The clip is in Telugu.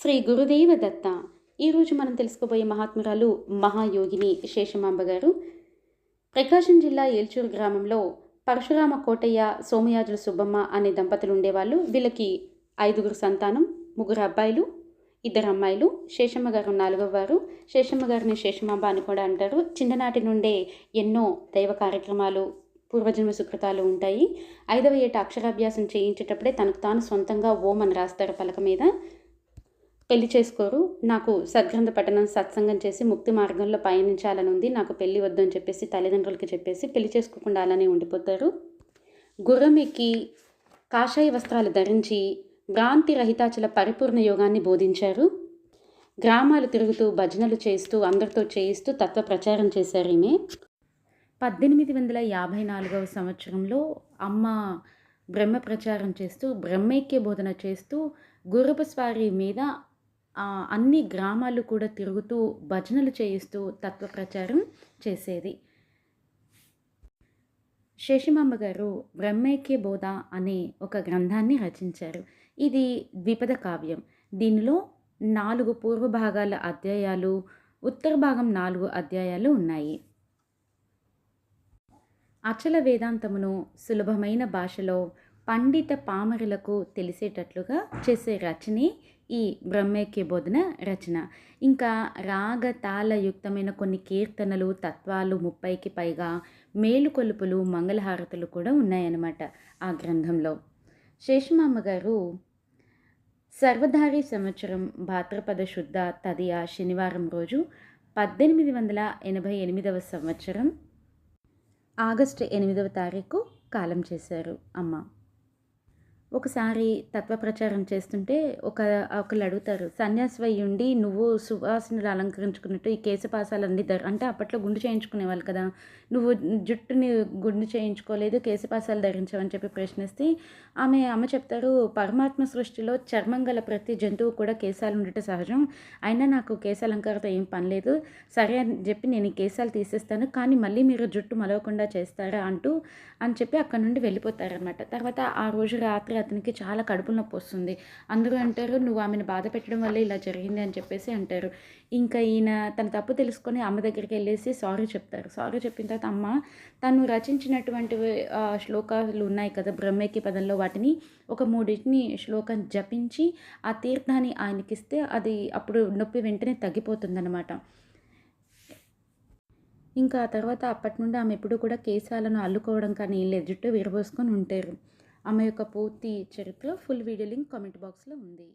శ్రీ గురుదేవ దత్త ఈరోజు మనం తెలుసుకోబోయే మహాత్మురాలు మహాయోగిని శేషమాంబ గారు. ప్రకాశం జిల్లా ఏల్చూరు గ్రామంలో పరశురామ కోటయ్య సోమయాజుల సుబ్బమ్మ అనే దంపతులు ఉండేవాళ్ళు. వీళ్ళకి ఐదుగురు సంతానం ముగ్గురు అబ్బాయిలు ఇద్దరు అమ్మాయిలు శేషమ్మ గారు నాలుగవ వారు. శేషమ్మ గారిని శేషమాంబ అని కూడా అంటారు. చిన్ననాటి నుండే ఎన్నో దైవ కార్యక్రమాలు పూర్వజన్మ సుకృతాలు ఉంటాయి. ఐదవ ఏట అక్షరాభ్యాసం చేయించేటప్పుడే తనకు తాను సొంతంగా ఓం అని రాస్తారు పలక మీద. పెళ్ళి చేసుకోరు. నాకు సద్గ్రంథ పఠనం సత్సంగం చేసి ముక్తి మార్గంలో పయనించాలని ఉంది నాకు పెళ్ళి వద్దని చెప్పేసి తల్లిదండ్రులకి చెప్పేసి పెళ్ళి చేసుకోకుండా అలానే ఉండిపోతారు. గుర్రం ఎక్కి కాషాయ వస్త్రాలు ధరించి భ్రాంతి రహితాచల పరిపూర్ణ యోగాన్ని బోధించారు. గ్రామాలు తిరుగుతూ భజనలు చేస్తూ అందరితో చేయిస్తూ తత్వ ప్రచారం చేశారు ఈమె. పద్దెనిమిది వందల యాభై నాలుగవ సంవత్సరంలో అమ్మ బ్రహ్మ ప్రచారం చేస్తూ బ్రహ్మైక్య బోధన చేస్తూ గుర్రపు స్వారీ మీద అన్ని గ్రామాలు కూడా తిరుగుతూ భజనలు చేయిస్తూ తత్వ ప్రచారం చేసేది. శేషమాంబ గారు బ్రహ్మైక్య బోధ అనే ఒక గ్రంథాన్ని రచించారు. ఇది ద్విపద కావ్యం. దీనిలో నాలుగు పూర్వ భాగాల అధ్యాయాలు ఉత్తర భాగం నాలుగు అధ్యాయాలు ఉన్నాయి. అచల వేదాంతమును సులభమైన భాషలో పండిత పామరులకు తెలిసేటట్లుగా చేసే రచనే ఈ బ్రహ్మైక్య బోధన రచన. ఇంకా రాగ తాళయుక్తమైన కొన్ని కీర్తనలు తత్వాలు ముప్పైకి పైగా మేలుకొలుపులు మంగళహారతులు కూడా ఉన్నాయన్నమాట ఆ గ్రంథంలో. శేషమామ గారు సర్వధారి సంవత్సరం భాద్రపద శుద్ధ తదియ శనివారం రోజు పద్దెనిమిది వందల ఎనభై ఎనిమిదవ సంవత్సరం ఆగస్టు ఎనిమిదవ తారీఖు కాలం చేశారు అమ్మ. ఒకసారి తత్వ ప్రచారం చేస్తుంటే ఒక ఒకళ్ళు అడుగుతారు సన్యాసి ఉండి నువ్వు సువాసనలు అలంకరించుకున్నట్టు ఈ కేశపాసాలన్నీ ధర అంటే అప్పట్లో గుండు చేయించుకునేవాళ్ళు కదా. నువ్వు జుట్టుని గుండు చేయించుకోలేదు కేశపాసాలు ధరించవని చెప్పి ప్రశ్నిస్తే ఆమె అమ్మ చెప్తారు పరమాత్మ సృష్టిలో చర్మం గల ప్రతి జంతువు కూడా కేశాలు ఉండటం సహజం. అయినా నాకు కేశాలంకారత ఏం పనిలేదు సరే అని చెప్పి నేను ఈ కేశాలు తీసేస్తాను కానీ మళ్ళీ మీరు జుట్టు మలవకుండా చేస్తారా అంటూ అని చెప్పి అక్కడ నుండి వెళ్ళిపోతారనమాట తర్వాత ఆ రోజు రాత్రి అతనికి చాలా కడుపు నొప్పి వస్తుంది. అందరూ అంటారు నువ్వు ఆమెను బాధ పెట్టడం వల్ల ఇలా జరిగింది అని చెప్పేసి అంటారు. ఇంకా ఈయన తన తప్పు తెలుసుకొని అమ్మ దగ్గరికి వెళ్ళేసి సారీ చెప్తారు. సారీ చెప్పిన తర్వాత అమ్మ తను రచించినటువంటి శ్లోకాలు ఉన్నాయి కదా బ్రహ్మేకి పదంలో. వాటిని ఒక మూడింటిని శ్లోకం జపించి ఆ తీర్థాన్ని ఆయనకిస్తే అది అప్పుడు నొప్పి వెంటనే తగ్గిపోతుందన్నమాట. ఇంకా ఆ తర్వాత అప్పటి నుండి ఆమె ఎప్పుడు కూడా కేశాలను అల్లుకోవడం కానీ లేదు జుట్టు విరబోసుకొని ఉంటారు. ఆమె యొక్క పూర్తి చరిత్ర ఫుల్ వీడియో లింక్ కామెంట్ బాక్స్లో ఉంది.